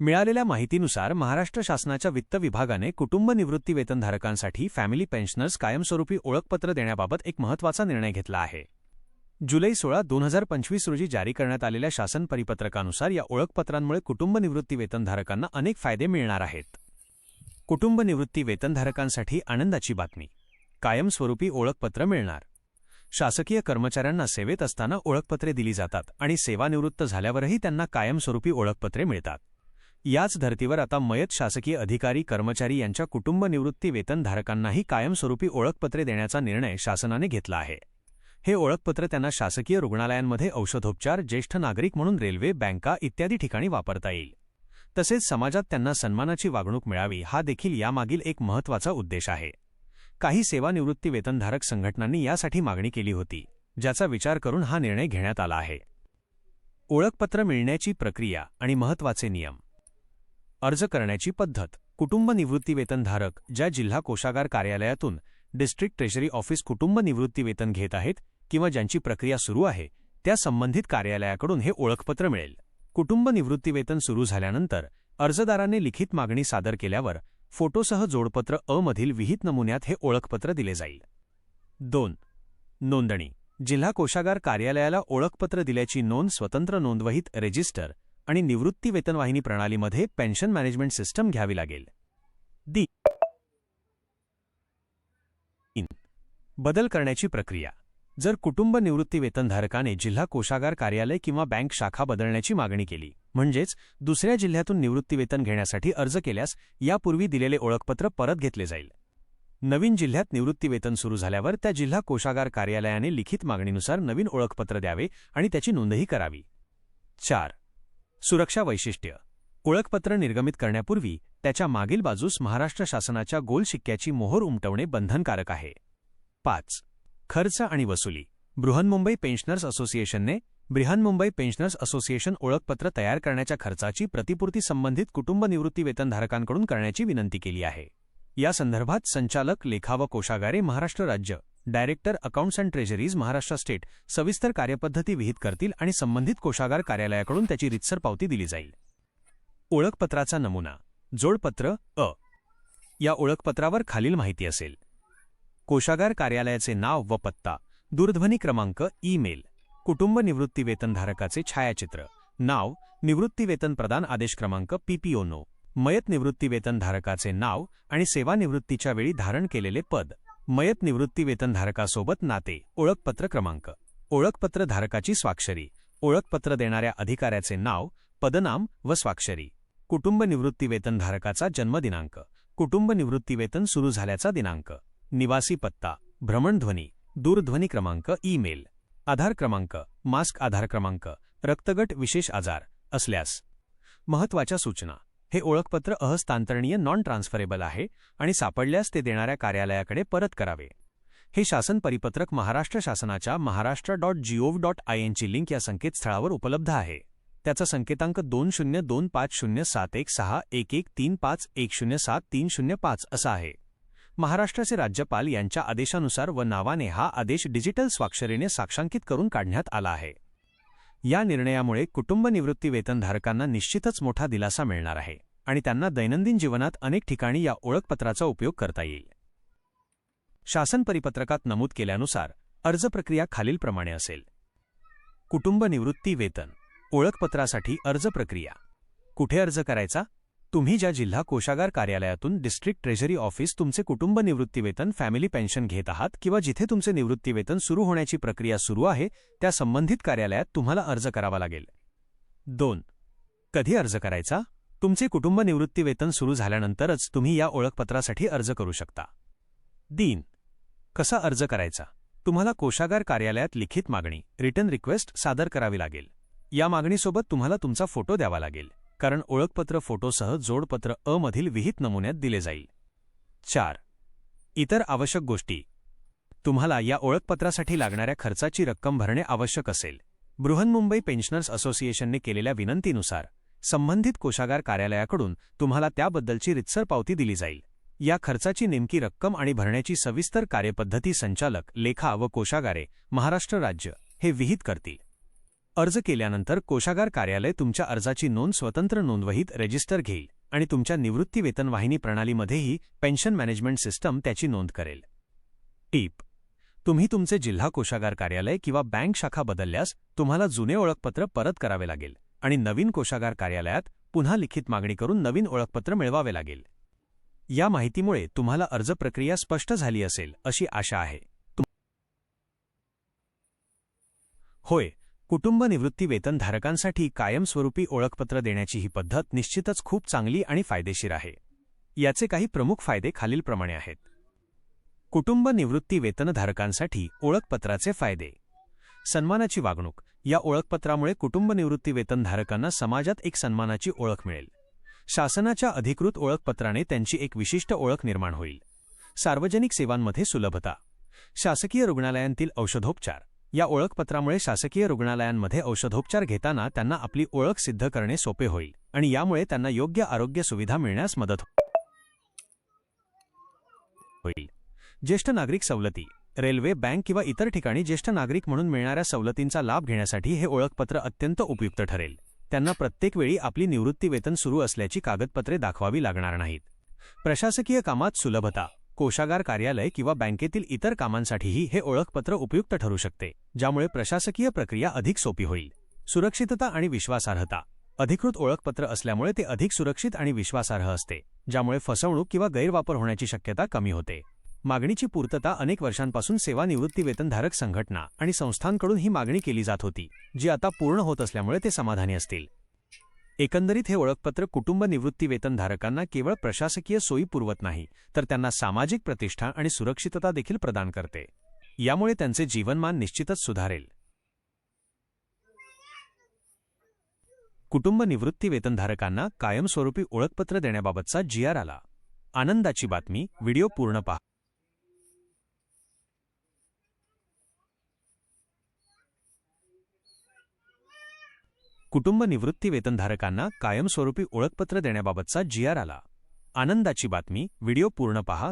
मिळालेल्या माहितीनुसार महाराष्ट्र शासनाच्या वित्त विभागाने कुटुंब निवृत्ती वेतनधारकांसाठी फॅमिली पेन्शनर्स कायमस्वरूपी ओळखपत्र देण्याबाबत एक महत्त्वाचा निर्णय घेतला आहे. जुलै सोळा दोन हजार पंचवीस रोजी जारी करण्यात आलेल्या शासन परिपत्रकानुसार या ओळखपत्रांमुळे कुटुंब निवृत्ती वेतनधारकांना अनेक फायदे मिळणार आहेत. कुटुंब निवृत्ती वेतनधारकांसाठी आनंदाची बातमी. कायमस्वरूपी ओळखपत्र मिळणार. शासकीय कर्मचाऱ्यांना सेवेत असताना ओळखपत्रे दिली जातात आणि सेवानिवृत्त झाल्यावरही त्यांना कायमस्वरूपी ओळखपत्रे मिळतात. याच धर्तीवर आता मयत शासकीय अधिकारी कर्मचारी यांच्या कुटुंब निवृत्ती वेतनधारकांनाही कायमस्वरूपी ओळखपत्रे देण्याचा निर्णय शासनाने घेतला आहे. हे ओळखपत्र त्यांना शासकीय रुग्णालयांमध्ये औषधोपचार ज्येष्ठ नागरिक म्हणून रेल्वे बँका इत्यादी ठिकाणी वापरता येईल. तसेच समाजात त्यांना सन्मानाची वागणूक मिळावी हा देखील यामागील एक महत्त्वाचा उद्देश आहे. काही सेवानिवृत्ती वेतनधारक संघटनांनी यासाठी मागणी केली होती ज्याचा विचार करून हा निर्णय घेण्यात आला आहे. ओळखपत्र मिळण्याची प्रक्रिया आणि महत्त्वाचे नियम. अर्ज करण्याची पद्धत. कुटुंब निवृत्तीवेतनधारक ज्या जिल्हा कोषागार कार्यालयातून डिस्ट्रिक्ट ट्रेजरी ऑफिस कुटुंब निवृत्तीवेतन घेत आहेत किंवा ज्यांची प्रक्रिया सुरू आहे त्या संबंधित कार्यालयाकडून हे ओळखपत्र मिळेल. कुटुंब निवृत्तीवेतन सुरू झाल्यानंतर अर्जदाराने लिखित मागणी सादर केल्यावर फोटोसह जोडपत्र अ मधील विहित नमुन्यात हे ओळखपत्र दिले जाईल. दोन. नोंदणी. जिल्हा कोषागार कार्यालयाला ओळखपत्र दिल्याची नोंद स्वतंत्र नोंदवहीत रेजिस्टर आणि निवृत्ती वेतनवाहिनी प्रणालीमध्ये पेन्शन मॅनेजमेंट सिस्टम घ्यावी लागेल. दी. बदल करण्याची प्रक्रिया. जर कुटुंब निवृत्ती वेतनधारकाने जिल्हा कोषागार कार्यालय किंवा बँक शाखा बदलण्याची मागणी केली म्हणजेच दुसऱ्या जिल्ह्यातून निवृत्तीवेतन घेण्यासाठी अर्ज केल्यास यापूर्वी दिलेले ओळखपत्र परत घेतले जाईल. नवीन जिल्ह्यात निवृत्तीवेतन सुरू झाल्यावर त्या जिल्हा कोषागार कार्यालयाने लिखित मागणीनुसार नवीन ओळखपत्र द्यावे आणि त्याची नोंदही करावी. चार. सुरक्षा वैशिष्ट्य. ओळखपत्र निर्गमित करण्यापूर्वी त्याच्या मागील बाजूस महाराष्ट्र शासनाच्या गोल शिक्क्याची मोहोर उमटवणे बंधनकारक आहे. पाच. खर्च आणि वसुली. बृहन्मुंबई पेन्शनर्स असोसिएशनने बृहन्मुंबई पेन्शनर्स असोसिएशन ओळखपत्र तयार करण्याच्या खर्चाची प्रतिपूर्ती संबंधित कुटुंब निवृत्ती वेतनधारकांकडून करण्याची विनंती केली आहे. या संदर्भात संचालक लेखा व कोषागारे महाराष्ट्र राज्य director accounts and treasuries Maharashtra state सविस्तर कार्यपद्धती विहित करतील आणि संबंधित कोषागार कार्यालयाकडून त्याची रितसर पावती दिली जाईल. ओळखपत्राचा नमुना. जोडपत्र अ. या ओळखपत्रावर खालील माहिती असेल. कोषागार कार्यालयाचे नाव व पत्ता. दूरध्वनी क्रमांक ईमेल. कुटुंब निवृत्तीवेतनधारकाचे छायाचित्र. नाव निवृत्तीवेतन प्रदान आदेश क्रमांक पीपीओनो मयत निवृत्तीवेतनधारकाचे नाव आणि सेवानिवृत्तीच्या वेळी धारण केलेले पद. मयत निवृत्ती वेतनधारकासोबत नाते. ओळखपत्र क्रमांक. ओळखपत्र धारकाची स्वाक्षरी. ओळखपत्र देणाऱ्या अधिकाऱ्याचे नाव पदनाम व स्वाक्षरी. कुटुंब निवृत्तीवेतनधारकाचा जन्मदिनांक. कुटुंब निवृत्तीवेतन सुरू झाल्याचा दिनांक. निवासी पत्ता. भ्रमणध्वनी दूरध्वनी क्रमांक ईमेल. आधार क्रमांक मास्क आधार क्रमांक रक्तगट विशेष आजार असल्यास. महत्त्वाच्या सूचना. हे ओळखपत्र अहस्तांतरणीय नॉन ट्रान्सफरेबल आहे आणि सापडल्यास ते देणाऱ्या कार्यालयाकडे परत करावे. हे शासन परिपत्रक महाराष्ट्र शासनाच्या Maharashtra dot gov dot I एनची link या संकेतस्थळावर उपलब्ध आहे. त्याचा संकेतांक दोन शून्य दोन पाच शून्य सात एक सहा एक एक तीन पाच एक शून्य सात तीन शून्य पाच असा आहे. महाराष्ट्राचे राज्यपाल यांच्या आदेशानुसार व नावाने हा आदेश डिजिटल स्वाक्षरीने साक्षांकित करून काढण्यात आला आहे. या निर्णयामुळे कुटुंब निवृत्ती वेतनधारकांना निश्चितच मोठा दिलासा मिळणार आहे आणि त्यांना दैनंदिन जीवनात अनेक ठिकाणी या ओळखपत्राचा उपयोग करता येईल. शासन परिपत्रकात नमूद केल्यानुसार अर्ज प्रक्रिया खालीलप्रमाणे असेल. कुटुंब निवृत्ती वेतन ओळखपत्रासाठी अर्ज प्रक्रिया. कुठे अर्ज करायचा? तुम्ही ज्या जिल्हा कोषागार कार्यालयातून डिस्ट्रिक्ट ट्रेझरी ऑफिस तुमचे कुटुंब निवृत्तीवेतन फॅमिली पेन्शन घेत आहात किंवा जिथे तुमचे निवृत्तीवेतन सुरू होण्याची प्रक्रिया सुरू आहे त्या संबंधित कार्यालयात तुम्हाला अर्ज करावा लागेल. दोन. कधी अर्ज करायचा? तुमचे कुटुंब निवृत्तीवेतन सुरू झाल्यानंतरच तुम्ही या ओळखपत्रासाठी अर्ज करू शकता. तीन. कसा अर्ज करायचा? तुम्हाला कोषागार कार्यालयात लिखित मागणी रिटर्न रिक्वेस्ट सादर करावी लागेल. या मागणीसोबत तुम्हाला तुमचा फोटो द्यावा लागेल. कारण ओळखपत्र फोटोसह जोडपत्र अ मधील विहित नमुन्यात दिले जाईल. चार. इतर आवश्यक गोष्टी. तुम्हाला या ओळखपत्रासाठी लागणाऱ्या खर्चाची रक्कम भरणे आवश्यक असेल. बृहन्मुंबई पेन्शनर्स असोसिएशनने केलेल्या विनंतीनुसार संबंधित कोषागार कार्यालयाकडून तुम्हाला त्याबद्दलची रितसर पावती दिली जाईल. या खर्चाची नेमकी रक्कम आणि भरण्याची सविस्तर कार्यपद्धती संचालक लेखा व कोषागारे महाराष्ट्र राज्य हे विहित करतील. अर्ज केल्यानंतर कोषागार कार्यालय तुमच्या अर्जाची नोंद स्वतंत्र नोंदवहीत रेजिस्टर घेईल आणि तुमच्या निवृत्ती वेतन वाहिनी प्रणालीमध्येही पेन्शन मॅनेजमेंट सिस्टम त्याची नोंद करेल. टीप. तुम्ही तुमचे जिल्हा कोषागार कार्यालय किंवा बँक शाखा बदलल्यास तुम्हाला जुने ओळखपत्र परत करावे लागेल आणि नवीन कोषागार कार्यालयात पुन्हा लिखित मागणी करून नवीन ओळखपत्र मिळवावे लागेल. या माहितीमुळे तुम्हाला अर्ज प्रक्रिया स्पष्ट झाली असेल अशी आशा आहे. होय कुटुंब निवृत्ती वेतनधारकांसाठी कायमस्वरूपी ओळखपत्र देण्याची ही पद्धत निश्चितच खूप चांगली आणि फायदेशीर आहे. याचे काही प्रमुख फायदे खालीलप्रमाणे आहेत. कुटुंब निवृत्ती वेतनधारकांसाठी ओळखपत्राचे फायदे. सन्मानाची वागणूक. या ओळखपत्रामुळे कुटुंब निवृत्ती वेतनधारकांना समाजात एक सन्मानाची ओळख मिळेल. शासनाच्या अधिकृत ओळखपत्राने त्यांची एक विशिष्ट ओळख निर्माण होईल. सार्वजनिक सेवांमध्ये सुलभता. शासकीय रुग्णालयांतील औषधोपचार. या ओळखपत्रामुळे शासकीय रुग्णालयांमध्ये औषधोपचार घेताना त्यांना आपली ओळख सिद्ध करणे सोपे होईल आणि यामुळे त्यांना योग्य आरोग्य सुविधा मिळण्यास मदत होईल. ज्येष्ठ नागरिक सवलती रेल्वे बँक किंवा इतर ठिकाणी ज्येष्ठ नागरिक म्हणून मिळणाऱ्या सवलतींचा लाभ घेण्यासाठी हे ओळखपत्र अत्यंत उपयुक्त ठरेल. त्यांना प्रत्येक वेळी आपली निवृत्ती वेतन सुरू असल्याची कागदपत्रे दाखवावी लागणार नाहीत. प्रशासकीय कामात सुलभता कोशागार कार्यालय किंवा बँकेतील इतर कामांसाठीही हे ओळखपत्र उपयुक्त ठरू शकते ज्यामुळे प्रशासकीय प्रक्रिया अधिक सोपी होईल. सुरक्षितता आणि विश्वासार्हता. अधिकृत ओळखपत्र असल्यामुळे ते अधिक सुरक्षित आणि विश्वासार्ह असते ज्यामुळे फसवणूक किंवा गैरवापर होण्याची शक्यता कमी होते. मागणीची पूर्तता अनेक वर्षांपासून सेवानिवृत्ती वेतनधारक संघटना आणि संस्थांकडून ही मागणी केली जात होती जी आता पूर्ण होत असल्यामुळे ते समाधानी असतील. एकंदरीत हे ओळखपत्र कुटुंब निवृत्ती वेतनधारकांना केवळ प्रशासकीय सोयी पुरवत नाही तर त्यांना सामाजिक प्रतिष्ठा आणि सुरक्षितता देखील प्रदान करते. यामुळे त्यांचे जीवनमान निश्चितच सुधारेल. कुटुंब निवृत्तीवेतनधारकांना कायमस्वरूपी ओळखपत्र देण्याबाबतचा जीआर आला. आनंदाची बातमी व्हिडिओ पूर्ण पहा. कुटुंब निवृत्ती वेतनधारकांना कायमस्वरूपी ओळखपत्र देण्याबाबतचा जीआर आला. आनंदाची बातमी व्हिडिओ पूर्ण पहा.